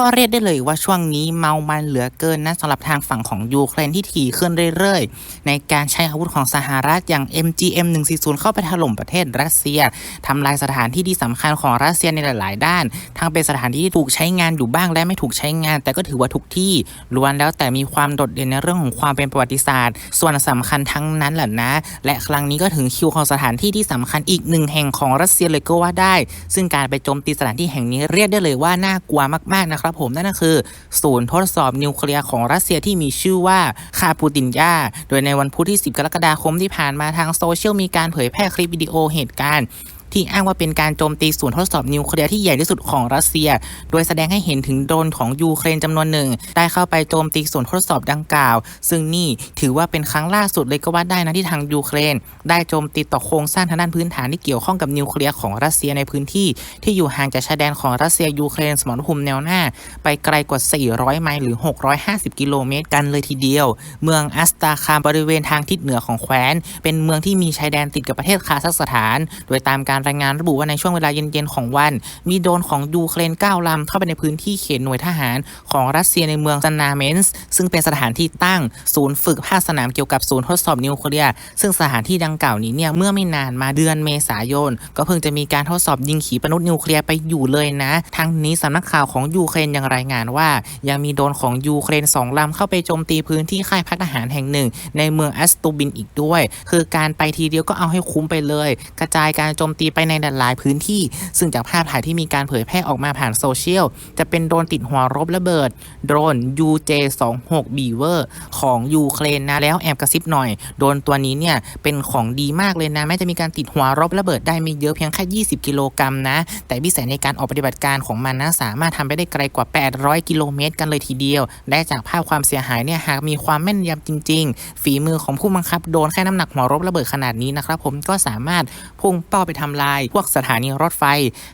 ก็เรียกได้เลยว่าช่วงนี้เมามันเหลือเกินนะสำหรับทางฝั่งของยูเครนที่ถี่ขึ้นเรื่อยๆ ในการใช้อาวุธของสหรัฐอย่าง MGM 140 เข้าไปถล่มประเทศรัสเซียทำลายสถานที่ที่สำคัญของรัสเซียในหลาย ๆ ด้าน ทั้งเป็นสถานที่ที่ถูกใช้งานอยู่บ้างและไม่ถูกใช้งาน แต่ก็ถือว่าทุกที่ล้วนแล้วแต่มีความโดดเด่นในเรื่องของความเป็นประวัติศาสตร์ ส่วนสำคัญทั้งนั้นแหละนะ และครั้งนี้ก็ถึงคิวของสถานที่ที่สำคัญอีกหนึ่งแห่งของรัสเซียเลยก็ว่าได้ ซึ่งการไปโจมตีสถานที่แห่งนี้เรียกได้เลยว่าน่ากลัวมาก ๆ นะครับผมนั่นก็คือ ศูนย์ทดสอบนิวเคลียร์ของรัสเซียที่มีชื่อว่าคาปูตินยา โดยในวันพุธที่ 10 กรกฎาคมที่ผ่านมาทางโซเชียลมีการเผยแพร่คลิปวิดีโอเหตุการณ์ ที่อ้างว่าเป็นการโจมตีศูนย์ทดสอบนิวเคลียร์ที่ใหญ่ที่สุดของรัสเซีย โดยแสดงให้เห็นถึงโดรนของยูเครนจำนวนหนึ่ง ได้เข้าไปโจมตีศูนย์ทดสอบดังกล่าว ซึ่งนี่ถือว่าเป็นครั้งล่าสุดเลยก็ว่าได้นะที่ทางยูเครน ได้โจมตีต่อโครงสร้างทางด้านพื้นฐานที่เกี่ยวข้องกับนิวเคลียร์ของรัสเซียในพื้นที่ ที่อยู่ห่างจากชายแดนของรัสเซียยูเครนสมรภูมิแนวหน้า ไปไกลกว่า 400 ไมล์หรือ 650 กิโลเมตรกันเลยทีเดียว เมืองอัสตาคามบริเวณทางทิศเหนือของแคว้น เป็นเมืองที่มีชายแดนติดกับประเทศคาซัคสถาน โดยตามการรายงานระบุว่าในช่วงเวลาเย็นๆของวัน มีโดนของยูเครน9ลำเข้าไปในพื้นที่เขตหน่วยทหารของรัสเซียในเมืองซานาเมนส์ซึ่งเป็นสถานที่ตั้งศูนย์ฝึกภาคสนามเกี่ยวกับศูนย์ทดสอบนิวเคลียร์ซึ่งสถานที่ดังกล่าวนี้เนี่ยเมื่อไม่นานมาเดือนเมษายน ก็เพิ่งจะมีการทดสอบยิงขีปนาวุธนิวเคลียร์ไปอยู่เลยนะ ทั้งนี้สำนักข่าวของยูเครนยังรายงานว่า ยังมีโดนของยูเครนสองลำเข้าไปโจมตีพื้นที่ค่ายพักทหารแห่งหนึ่ง ในเมืองแอสตูบินอีกด้วย คือการไปทีเดียวก็เอาให้คุ้มไปเลย กระจายการโจมตีไปในหลายพื้นที่ ซึ่งจากภาพถ่ายที่มีการเผยแพร่ออกมาผ่านโซเชียล จะเป็นโดรนติดหัวรบระเบิด โดรน UJ26 Beaver ของยูเครนนะแล้วแอบกระซิบหน่อย โดรนตัวนี้เนี่ยเป็นของดีมากเลยนะ แม้จะมีการติดหัวรบระเบิดได้ไม่เยอะเพียงแค่ 20 กิโลกรัมนะ แต่วิสัยในการออกปฏิบัติการของมันนะสามารถทำไปได้ไกลกว่า 800 กิโลเมตร กันเลยทีเดียว และจากภาพความเสียหายเนี่ยหากมีความแม่นยำจริง ๆ ฝีมือของผู้บังคับโดรนแค่น้ำหนักหัวรบระเบิดขนาดนี้นะครับผมก็สามารถพุ่งเป้าไปทำลาย พวกสถานีรถไฟ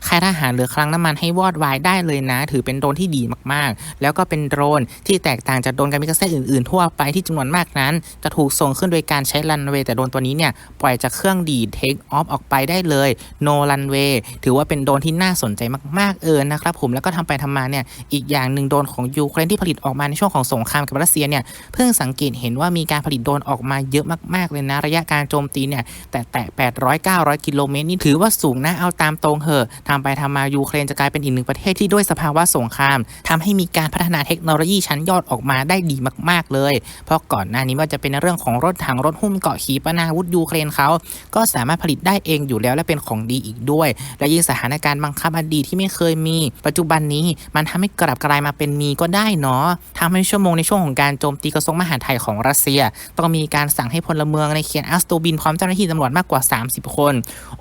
ค่ายทหารหรือคลังน้ำมันให้วอดวายได้เลยนะ ถือเป็นโดรนที่ดีมากๆ แล้วก็เป็นโดรนที่แตกต่างจากโดรนการมิกาเซ่อื่นๆ ทั่วไปที่จำนวนมากนั้น จะถูกส่งขึ้นโดยการใช้รันเวย์แต่โดรนตัวนี้เนี่ยปล่อยจากเครื่องดีดเทคออฟออกไปได้เลย no runway ถือว่าเป็นโดรนที่น่าสนใจมากๆเออนะครับผมแล้วก็ทำไปทำมาเนี่ยอีกอย่างหนึ่งโดรนของยูเครนที่ผลิตออกมาในช่วงของสงครามกับรัสเซียเนี่ยเพิ่งสังเกตเห็นว่ามีการผลิตโดรนออกมาเยอะมากๆเลยนะระยะการโจมตีเนี่ยแต่แตะ800 900 กิโลเมตรนี่ถืออว่าสูงนะเอาตามตรงเหอะทำไปทำมายูเครนจะกลายเป็นอีกหนึ่งประเทศที่ด้วยสภาวะสงครามทำให้มีการพัฒนาเทคโนโลยีชั้นยอดออกมาได้ดีมาก ๆ เลย เพราะก่อนหน้านี้ว่าจะเป็นเรื่องของรถถังรถหุ้มเกาะขีปนาวุธยูเครนเขาก็สามารถผลิตได้เองอยู่แล้วและเป็นของดีอีกด้วย และยิ่งสถานการณ์บังคับอดีตที่ไม่เคยมี ปัจจุบันนี้มันทำให้กลับกลายมาเป็นมีก็ได้เนาะทำให้ชั่วโมงในช่วงของการโจมตีกระทรวงมหาดไทยของรัสเซีย ต้องมีการสั่งให้พลเมืองในเขตอัสโตบินพร้อมเจ้าหน้าที่ตำรวจมากกว่า 30 คน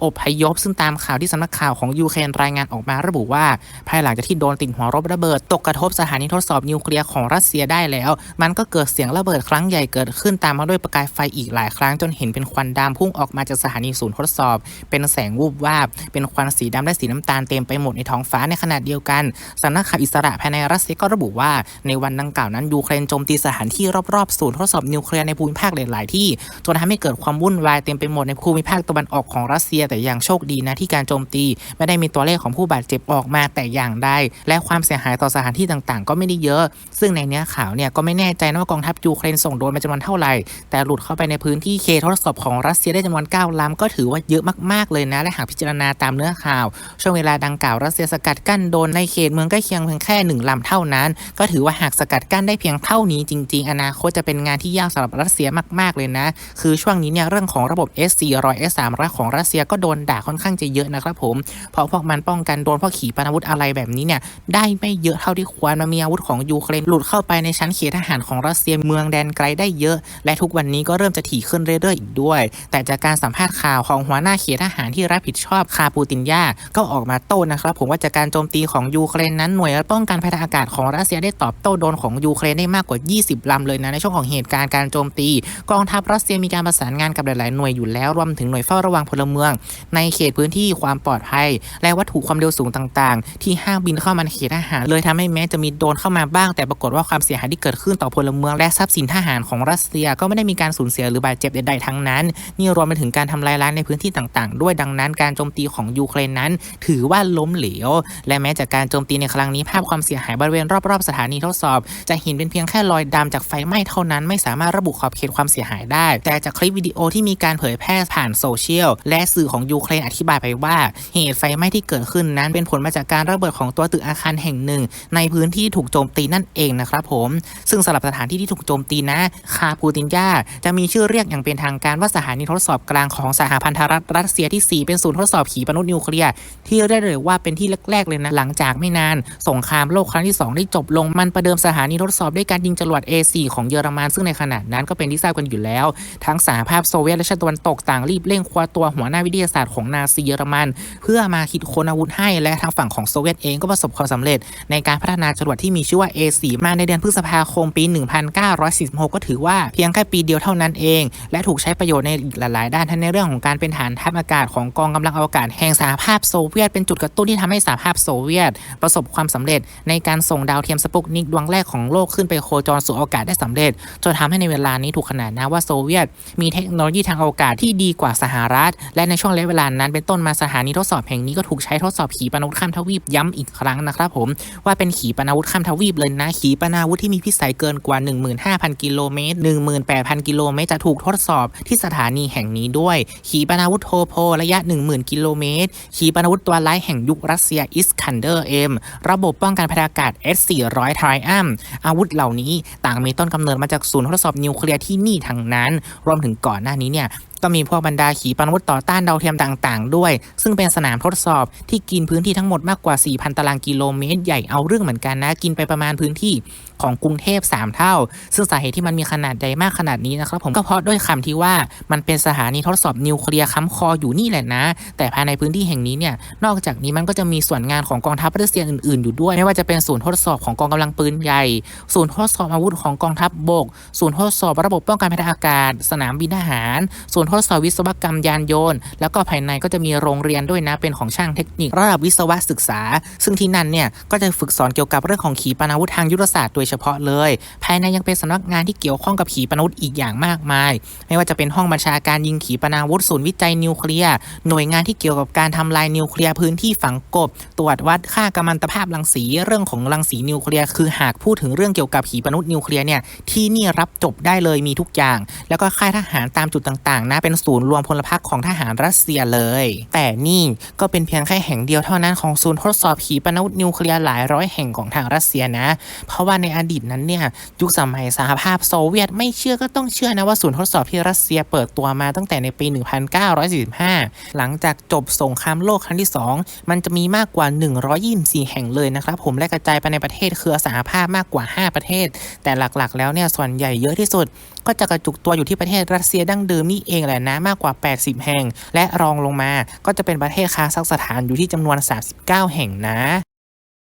อพยพ ซึ่งตามข่าวที่สำนักข่าวของยูเครนรายงานออกมาระบุว่า ภายหลังจากที่โดนติดหัวรบระเบิด ตกกระทบสถานีทดสอบนิวเคลียร์ของรัสเซียได้แล้ว มันก็เกิดเสียงระเบิดครั้งใหญ่เกิดขึ้นตามมาด้วยประกายไฟอีกหลายครั้งจนเห็นเป็นควันดำพุ่งออกมาจากสถานีศูนย์ทดสอบ เป็นแสงวูบวาบ เป็นควันสีดำและสีน้ำตาลเต็มไปหมดในท้องฟ้าในขณะเดียวกันสำนักข่าวอิสระภายในรัสเซียก็ระบุว่า ในวันดังกล่าวนั้นยูเครนโจมตีสถานที่รอบๆศูนย์ทดสอบนิวเคลียร์ในภูมิภาคหลายๆที่จนทำให้เกิดความวุ่นวายเต็มไปหมดในภูมิภาคตะวันออกของรัสเซียแต่ยังโชคดีนะที่การโจมตี ไม่ได้มีตัวเลขของผู้บาดเจ็บออกมาแต่อย่างใดและความเสียหายต่อสถานที่ต่างๆ ก็ไม่ได้เยอะ ซึ่งในเนื้อข่าวเนี่ยก็ไม่แน่ใจนะว่ากองทัพยูเครนส่งโดรนมาจำนวนเท่าไหร่ แต่หลุดเข้าไปในพื้นที่เคทดสอบของรัสเซียได้จำนวน9ลำก็ถือว่าเยอะมากๆเลยนะและหากพิจารณาตามเนื้อข่าว ช่วงเวลาดังกล่าวรัสเซียสกัดกั้นโดนในเขตเมืองใกล้เคียงเพียงแค่หนึ่งลำเท่านั้น ก็ถือว่าหากสกัดกั้นได้เพียงเท่านี้จริง ๆ อนาคตจะเป็นงานที่ยากสำหรับรัสเซียมาก ๆเลยนะ คือช่วงนี้เนี่ยเรื่องของระบบ S400 S300 ของรัสเซียก็โดนดาค่อนข้างจะเยอะนะครับผม เพราะพวกมันป้องกันโดนพวกขีปนาวุธอะไรแบบนี้เนี่ยได้ไม่เยอะเท่าที่ควรมันมีอาวุธของยูเครนหลุดเข้าไปในชั้นเขตทหารของรัสเซียเมืองแดนไกลได้เยอะ และทุกวันนี้ก็เริ่มจะถี่ขึ้นเรื่อยๆอีกด้วย แต่จากการสัมภาษณ์ข่าวของหัวหน้าเขตทหารที่รับผิดชอบคาปูตินยาก็ออกมาโต้นะครับผมว่าจากการโจมตีของยูเครนนั้นหน่วยป้องกันภัยทางอากาศของรัสเซียได้ตอบโต้โดนของยูเครนได้มากกว่า 20 ลำเลยนะในช่วงของเหตุการณ์การโจมตี กองทัพรัสเซียมีการประสานงานกับหลายๆหน่วยอยู่แล้วรวมถึงหน่วยเฝ้าระวังพลเมือง ในเขตพื้นที่ความปลอดภัย และวัตถุความเร็วสูงต่างๆ ที่ห้ามบินเข้ามาในเขตทหาร เลยทำให้แม้จะมีโดนเข้ามาบ้าง แต่ปรากฏว่าความเสียหายที่เกิดขึ้นต่อพลเมืองและทรัพย์สินทหารของรัสเซียก็ไม่ได้มีการสูญเสียหรือบาดเจ็บใดๆทั้งนั้น นี่รวมไปถึงการทำลายล้างในพื้นที่ต่างๆ ด้วยดังนั้น การโจมตีของยูเครนนั้น ถือว่าล้มเหลว และแม้จากการโจมตีในครั้งนี้ภาพความเสียหายบริเวณรอบๆสถานีทดสอบ จะเห็นเป็นเพียงแค่รอยดำจากไฟไหม้เท่านั้นไม่สามารถระบุขอบเขตความเสียหายได้ แต่จากคลิปวิดีโอที่มีการเผยแพร่ผ่านโซเชียลและสื่อของยูเครนอธิบายไปว่า เหตุไฟไหม้ที่เกิดขึ้นนั้นเป็นผลมาจากการระเบิดของตัวตึกอาคารแห่งหนึ่ง ในพื้นที่ถูกโจมตีนั่นเองนะครับผม ซึ่งสำหรับสถานที่ที่ถูกโจมตีนะ คาปูตินยาจะมีชื่อเรียกอย่างเป็นทางการว่าสถานีทดสอบกลางของสหพันธรัฐรัสเซียที่ 4 เป็นศูนย์ทดสอบขีปนาวุธนิวเคลียร์ที่เรียกเลยว่าเป็นที่แรกๆเลยนะหลังจากไม่นาน สงครามโลกครั้งที่ 2 ได้จบลงมันประเดิมสถานีทดสอบด้วยการยิงจรวด A4 ของเยอรมันซึ่งในขณะนั้นก็เป็นที่ทราบกันอยู่แล้ว ทั้งสหภาพโซเวียตและชาติตะวันตกต่างรีบเร่งคว้าตัวหัวหน้าวิทยาศาสตร์ของนาซีเยอรมัน เพื่อมาคิดค้นอาวุธให้และทางฝั่งของโซเวียตเองก็ประสบความสำเร็จ ในการพัฒนาจรวดที่มีชื่อว่า A4 มาในเดือนพฤษภาคมปี 1946 ก็ถือว่าเพียงแค่ปีเดียวเท่านั้นเอง และถูกใช้ประโยชน์ในอีกหลาย ๆ ด้านทั้งในเรื่องของการเป็นฐานทัพอากาศของกองกำลังอวกาศแห่งสหภาพโซเวียตเป็นจุดกระตุ้นที่ทำให้สหภาพโซเวียต ประสบความสำเร็จ ในการส่งดาวเทียมสปุกนิกดวงแรกของโลกขึ้นไปโคจรสู่อวกาศได้สำเร็จ จนทำให้ในเวลานี้ถูกขนานนามว่าโซเวียต มีเทคโนโลยีทางอวกาศที่ดีกว่าสหรัฐ และในช่วงระยะเวลานั้นเป็นต้นมาสถานีทดสอบแห่งนี้ก็ถูกใช้ทดสอบขีปนาวุธข้ามทวีปย้ำอีกครั้งนะครับผมว่าเป็นขีปนาวุธข้ามทวีปเลยนะ ขีปนาวุธที่มีพิสัยเกินกว่า 15,000 กิโลเมตร 18,000 กิโลเมตรจะถูกทดสอบที่สถานีแห่งนี้ด้วย ขีปนาวุธโทโพระยะ 10,000 กิโลเมตร ขีปนาวุธตัวร้ายแห่งยุครัสเซียอิสคันเดอร์เอ็มระบบป้องกันพยากาศ S400 Triumph อาวุธเหล่านี้ต่างมีต้นกำเนิดมาจากศูนย์ทดสอบนิวเคลียร์ที่นี่ทั้งนั้น รวมถึงก่อนหน้านี้เนี่ย ก็มีพวกบรรดาขีปนาวุธต่อต้านดาวเทียมต่างๆ ด้วย ซึ่งเป็นสนามทดสอบที่กินพื้นที่ทั้งหมดมากกว่า 4,000 ตารางกิโลเมตรใหญ่เอาเรื่องเหมือนกันนะ กินไปประมาณพื้นที่ของกรุงเทพ 3 เท่า ซึ่งสาเหตุที่มันมีขนาดใหญ่มากขนาดนี้นะครับผมก็เพราะด้วยคำที่ว่ามันเป็นสถานีทดสอบนิวเคลียร์ค้ำคออยู่นี่แหละนะ แต่ภายในพื้นที่แห่งนี้เนี่ยนอกจากนี้มันก็จะมีส่วนงานของกองทัพรัสเซียอื่นๆอยู่ด้วย ไม่ว่าจะเป็นศูนย์ทดสอบของกองกำลังปืนใหญ่ ศูนย์ทดสอบอาวุธของกองทัพบบก ศูนย์ทดสอบระบบป้องกันภัยทางอากาศ สนามบินทหาร ศูนย์ทดสอบวิศวกรรมยานยนต์ แล้วก็ภายในก็จะมีโรงเรียนด้วยนะเป็นของช่างเทคนิคระดับวิศวะศึกษา ซึ่งที่นั่นเนี่ยก็จะฝึกสอนเกี่ยวกับเรื่องของขีปนาวุธทางยุทธศาสตร์โดยเฉพาะเลย ภายในยังเป็นสำนักงานที่เกี่ยวข้องกับขีปนาวุธอีกอย่างมากมาย ไม่ว่าจะเป็นห้องบัญชาการยิงขีปนาวุธศูนย์วิจัยนิวเคลียร์หน่วยงานที่เกี่ยวกับการทำลายนิวเคลียร์พื้นที่ฝังกบ ตรวจวัดค่ากัมมันตภาพรังสีเรื่องของรังสีนิวเคลียร์คือหากพูดถึงเรื่องเกี่ยวกับขีปนาวุธนิวเคลียร์เนี่ยที่นี่รับจบได้เลยมีทุกอย่าง แล้วก็ค่ายทหารตามจุดต่างๆนะเป็นศูนย์รวมพลพรรคของทหารรัสเซียเลย แต่นี่ก็เป็นเพียงแค่แห่งเดียวเท่านั้นของศูนย์ทดสอบขีปนาวุธนิวเคลียร์หลายร้อยแห่งของทางรัสเซียนะ เพราะว่าในอดีตนั้นเนี่ยยุคสมัยสหภาพโซเวียตไม่เชื่อก็ต้องเชื่อนะว่าศูนย์ทดสอบที่รัสเซียเปิดตัวมาตั้งแต่ในปี 1945 หลังจากจบสงครามโลกครั้งที่ 2 มันจะมีมากกว่า 124 แห่งเลยนะครับผมและกระจายไปในประเทศเครือสหภาพมากกว่า 5 ประเทศ แต่หลักๆ แล้วเนี่ยส่วนใหญ่เยอะที่สุดก็จะกระจุกตัวอยู่ที่ประเทศรัสเซียดั้งเดิมนี่เองแหละนะมากกว่า 80 แห่ง และรองลงมาก็จะเป็นประเทศคาซัคสถานอยู่ที่จำนวน 39 แห่งนะ